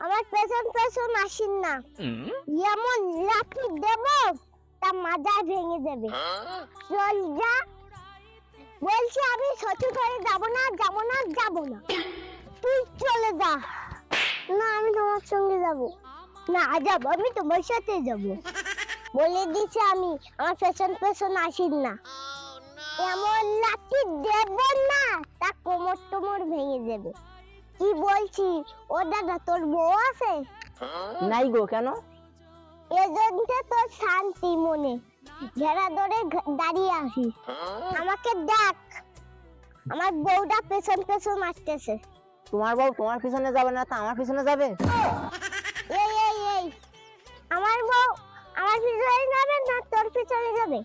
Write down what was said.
আমার পেছন পেছন আসিন না। এমন লাঠি দেব তা মাজা ভেঙে যাবে। চল যা। বলছি আমি শ্বশুর বাড়ি যাব না যাব না যাব না। তুই চলে যা। না আমি তোমার সঙ্গে যাব। না যাব আমি তোমার সাথে যাব। বলে দিছি আমি আমার পেছন পেছন আসিন না। এমন লাঠি দেব না। ভেঙে যাবে কি বলছি ও দাদা তোর বউ আছে? নাই গো কেন? এজন্যে তোর শান্তি মনে। ঘেরা ধরে দাঁড়িয়ে আসিস আমাকে দেখ আমার বউটা পেছন পেছন আসতেছে তোমার বউ তোমার পিছনে যাবে না তা আমার পিছনে যাবে? এই এই এই আমার বউ আমার পিছনে যাবে না তোর পিছনে যাবে?